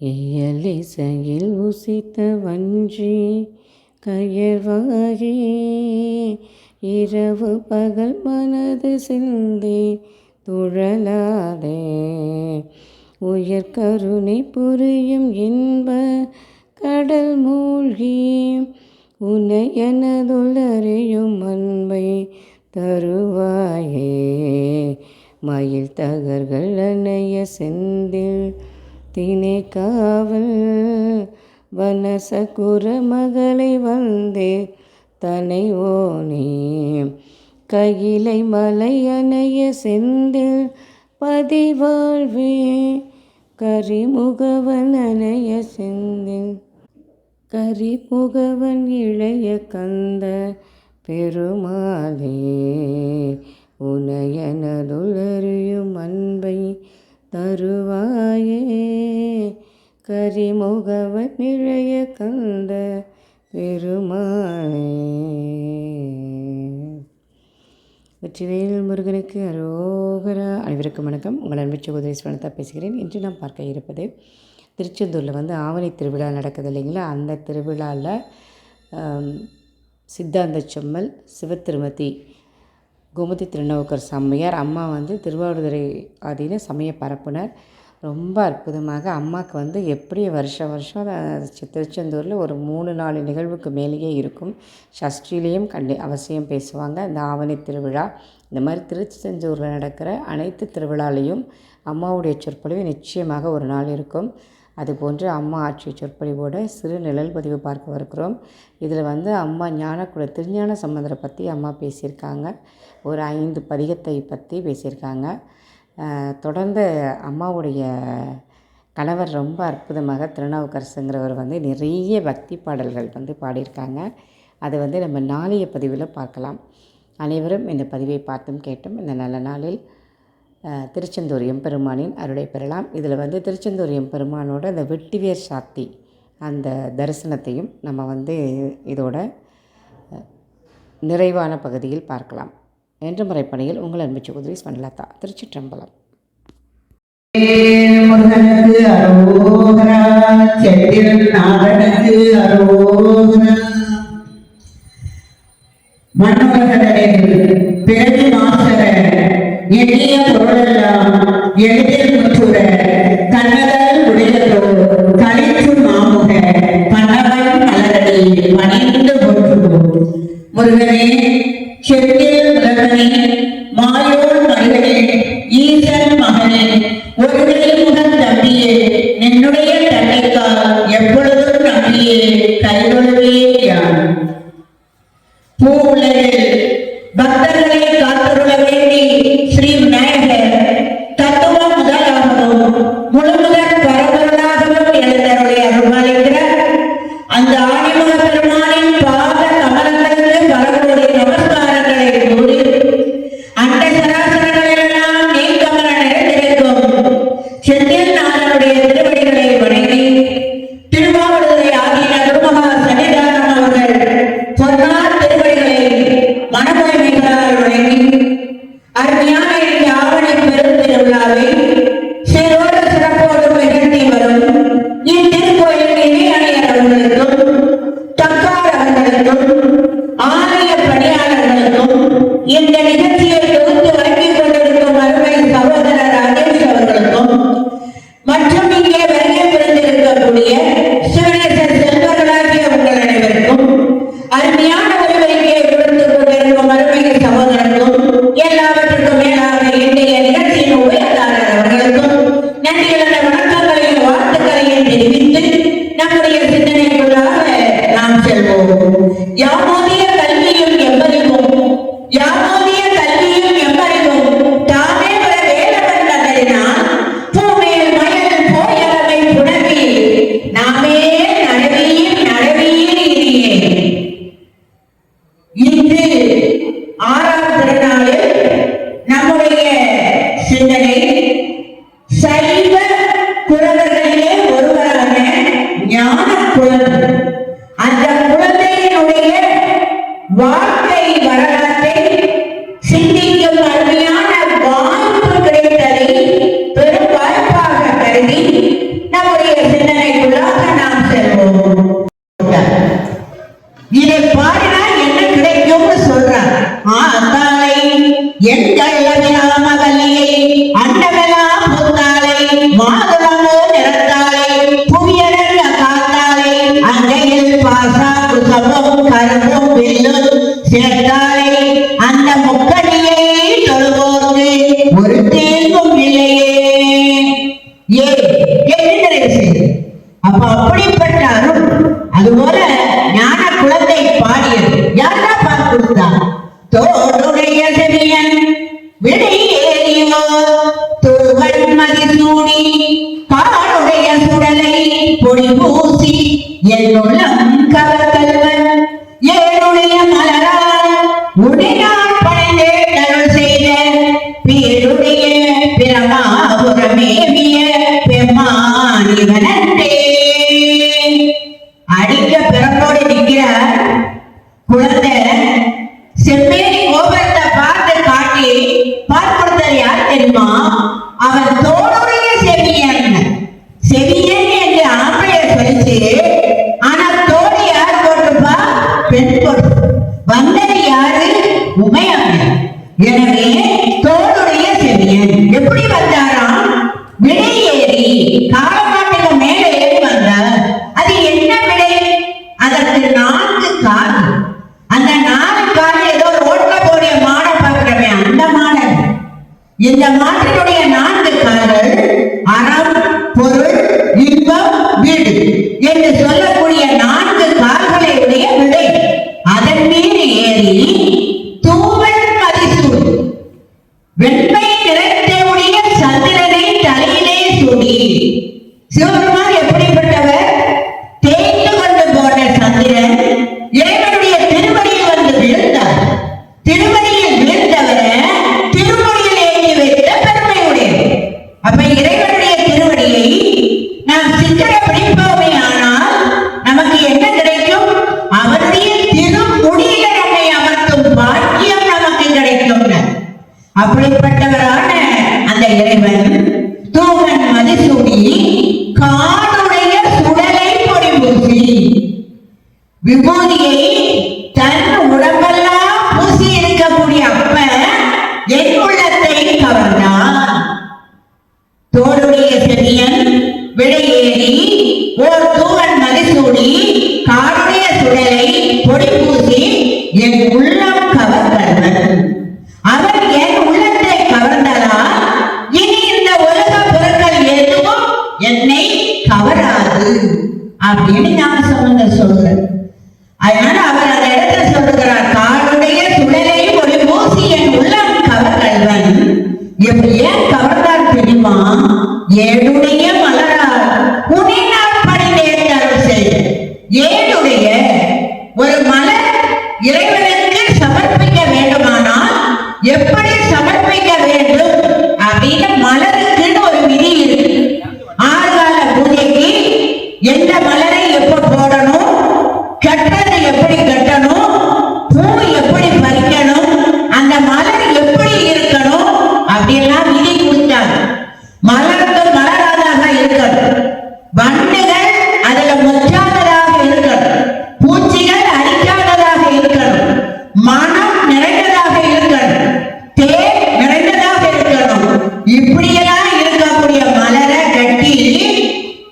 இயலிசையில் உசித்த வஞ்சி கயர்வாகி இரவு பகல் மனது சிந்தி துழலாதே. உயர் கருணை புரியும் இன்ப கடல் மூழ்கி உன்னை எனதுள்ளறியும் அன்பை தருவாயே. மயில் தகர்கள் அணைய செந்தில் தினை காவல். வனசகுர மகளை வந்தே தனை ஓனே கையிலை மலை அணைய செந்தில் பதிவாழ்வே. கரிமுகவன் அணைய செந்தில். கரிமுகவன் இளைய கந்த பெருமாளே. உனையனதுளறியும் அன்பை தருவாயே. கரிமுகவன் நிழைய கந்த பெருமானே வெற்றிவேல் முருகனுக்கு அரோகரா அனைவருக்கும் வணக்கம். உங்கள் அன்பு சகோதரி ஸ்வனதா பேசுகிறேன். இன்று நாம் பார்க்க இருப்பது திருச்செந்தூரில் வந்து ஆவணி திருவிழா நடக்குது இல்லைங்களா? அந்த திருவிழாவில் சித்தாந்த செம்மல் சிவத்திருமதி கோமதி திருநவுக்கர் சம்மையார் அம்மா வந்து திருவாவடுதுறை ஆதீன சமய பரப்புனர். ரொம்ப அற்புதமாக அம்மாவுக்கு வந்து எப்படி வருஷம் வருஷம் திருச்செந்தூரில் ஒரு மூணு நாலு நிகழ்வுக்கு மேலேயே இருக்கும். சஷ்டிலையும் கண்டி அவசியம் பேசுவாங்க. இந்த ஆவணி திருவிழா இந்த மாதிரி திருச்செந்தூரில் நடக்கிற அனைத்து திருவிழாலையும் அம்மாவுடைய சொற்பொழிவு நிச்சயமாக ஒரு நாள் இருக்கும். அதுபோன்று அம்மா ஆட்சி சொற்பொழிவோட சிறு நிழல் பதிவு பார்க்க இருக்கிறோம் இதில் வந்து அம்மா ஞானக்குட திருஞான சம்பந்தரை பற்றி அம்மா பேசியிருக்காங்க. ஒரு ஐந்து பதிகத்தை பற்றி பேசியிருக்காங்க. தொடர்ந்து அம்மாவுடைய கணவர் ரொம்ப அற்புதமாக திருநாவுக்கரசுங்கிறவர் வந்து நிறைய பக்தி பாடல்கள் வந்து பாடியிருக்காங்க. அதை வந்து நம்ம நாளைய பதிவில் பார்க்கலாம். அனைவரும் இந்த பதிவை பார்த்தும் கேட்டும் இந்த நல்ல நாளில் திருச்செந்தூர் எம்பெருமானின் அருளை பெறலாம். இதில் வந்து திருச்செந்தூர் எம்பெருமானோட அந்த வெட்டிவேர் சாத்தி அந்த தரிசனத்தையும் நம்ம வந்து இதோட நிறைவான பகுதியில் பார்க்கலாம். என்ற முறைப்பணியில் உங்கள் அன்பு சகோதரி ஸ்வன்லதா திருச்சிற்றம்பலம். முருகனுக்கு அரோகரா செந்தில் நாகனுக்கு அரோகரா. பிறவி எண்ணிய பொருளெல்லாம் எளிதில் முற்றுர Why? விபூதியை தன் உடம்பெல்லாம் பூசி இருக்கக்கூடிய அப்ப என் உள்ளத்தை கவர்ந்தான். தோளுடைய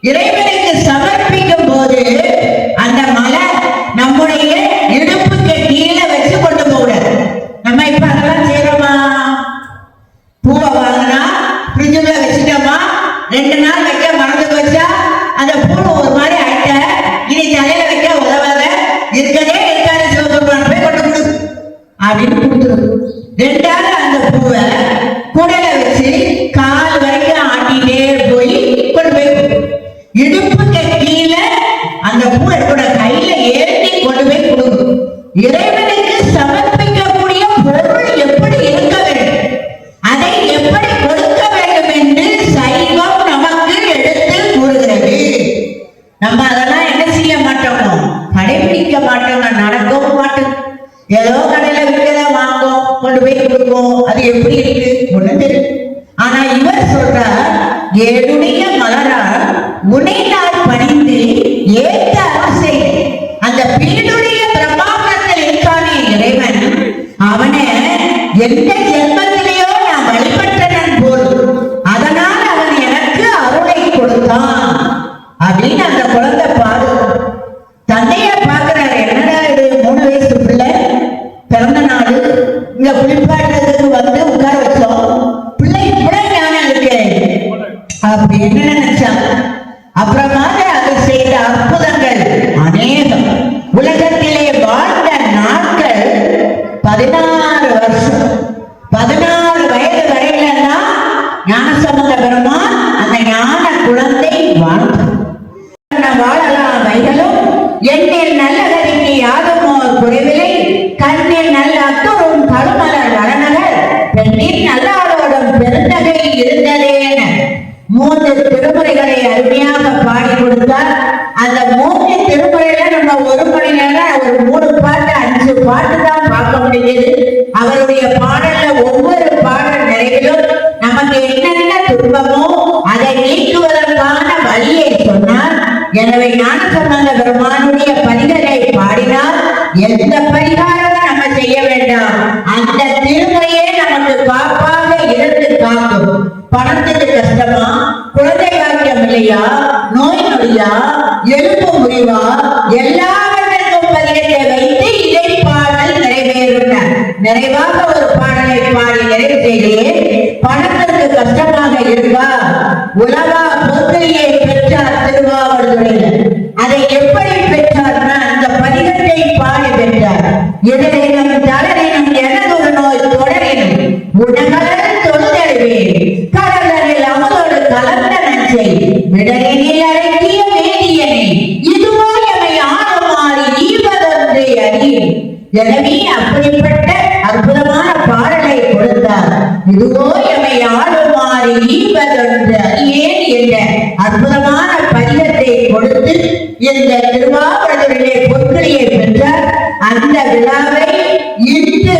Get it.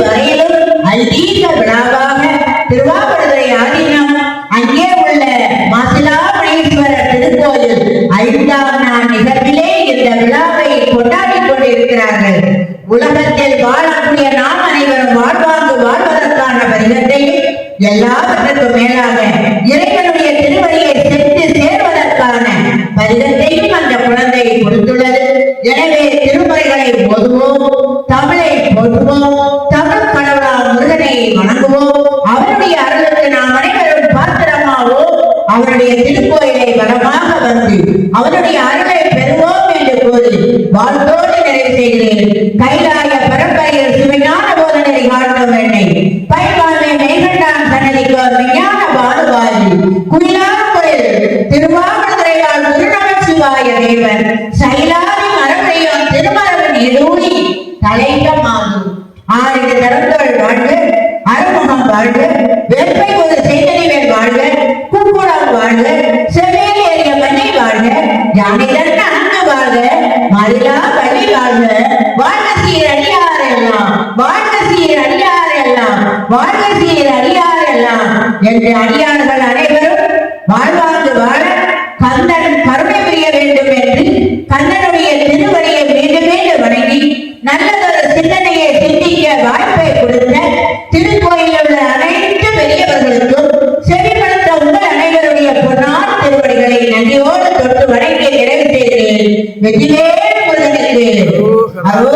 வரையிலும் அல்தீத விழாவாக திருவாவடுதுறை ஆதீனம் அங்கே உள்ள மாசிலாமணீஸ்வரர் திருக்கோயில் ஐந்தாம் நாள் நிகழ்விலே இந்த விழாவை கொண்டாடி கொண்டிருக்கிறார்கள். உலகத்தில் வாழக்கூடிய நாம் அனைவரும் வாழ்வாங்கு வாழ்வதற்கான வரிகத்தையும் எல்லாவற்றுக்கும் மேலாக இறைவன் integrated எனவே அடியார்கள் அனைவரும் வாழ்வாங்கு வாழ கந்தன் கருணை புரிய வேண்டும் என்று கண்ணனுடைய திருவடியை மீண்டும் மீண்டும் வணங்கி நல்லதொரு சிந்தனையை சிந்திக்க வாய்ப்பை கொடுத்த திருக்கோயிலில் உள்ள அனைத்து பெரியவர்களுக்கும் செவிப்படுத்த உங்கள் அனைவருடைய பொன்னார் திருவடிகளை நன்றியோடு தொட்டு வணங்கி நிறைவு செய்கிறேன். வெற்றிலே முதலுக்கு அரோ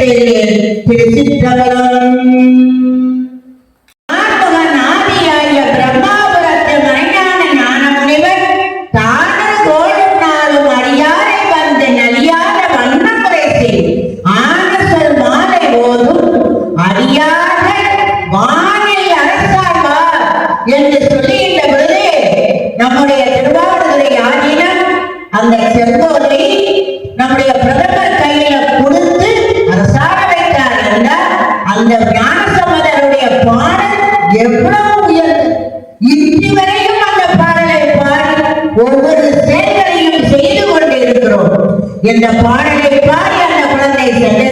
பேரிலே பேசித்தவன் இருக்கிறோம். என்ற பாடலை பாடி அந்த குழந்தை செல்ல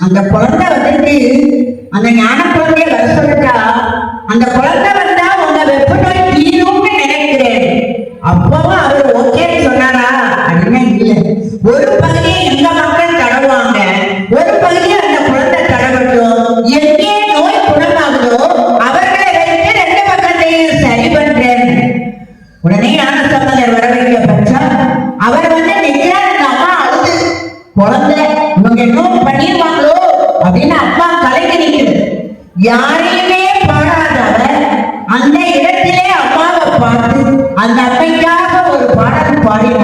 அந்த குழந்தை வந்துட்டு அந்த ஞான குழந்தைய வர சொல்லிட்டா அந்த குழந்தை বাড়ি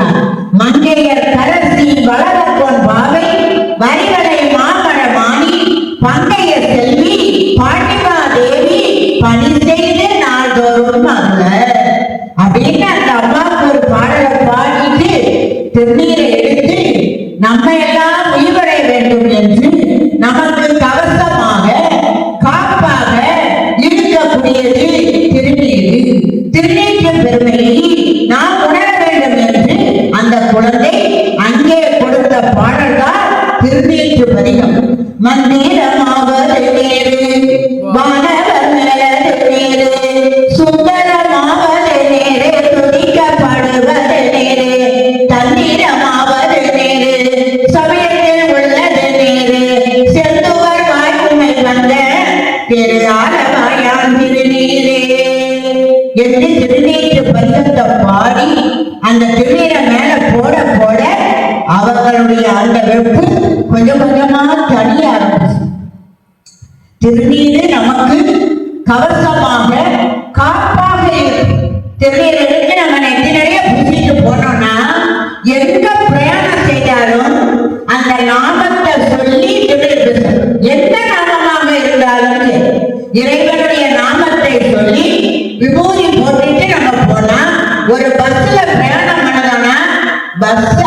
திருநீரு நமக்கு கவசமாக காப்பாக இருக்கும். திருநீர் நம்ம நெத்தி நிறைய பூசிட்டு போனோம்னா எங்க பிரயாணம் செய்தாலும் அந்த நாமத்தை சொல்லி எந்த நாமமாக இருந்தாலும் இறைவனுடைய நாமத்தை சொல்லி விபூதி போட்டுட்டு நம்ம போனா ஒரு பஸ்ல பிரயாணம் பண்ணதோம்னா பஸ்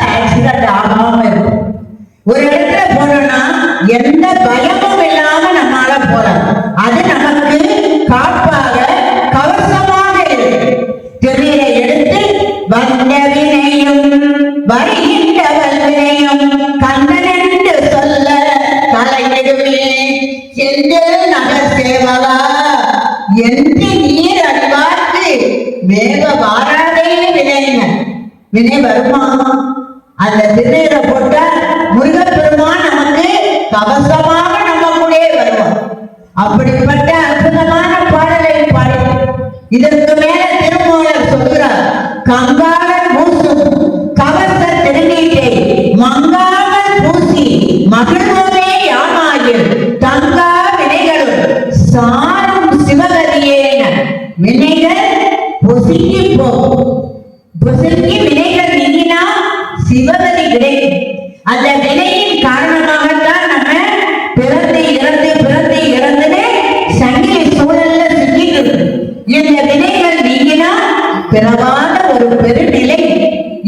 I'm God.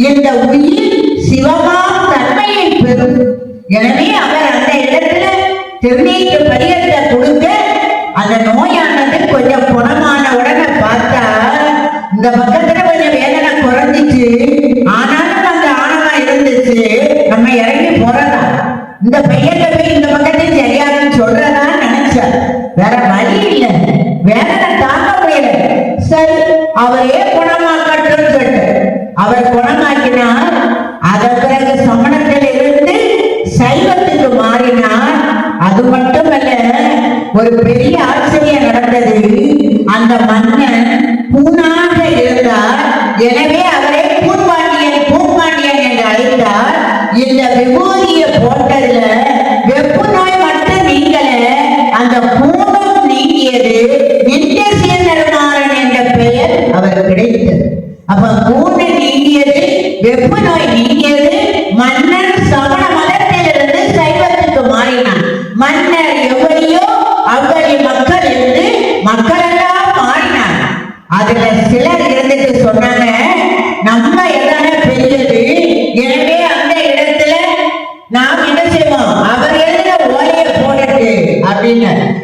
இந்த உயிர் சிவகா தன்மையை பெறும். எனவே है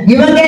இவங்க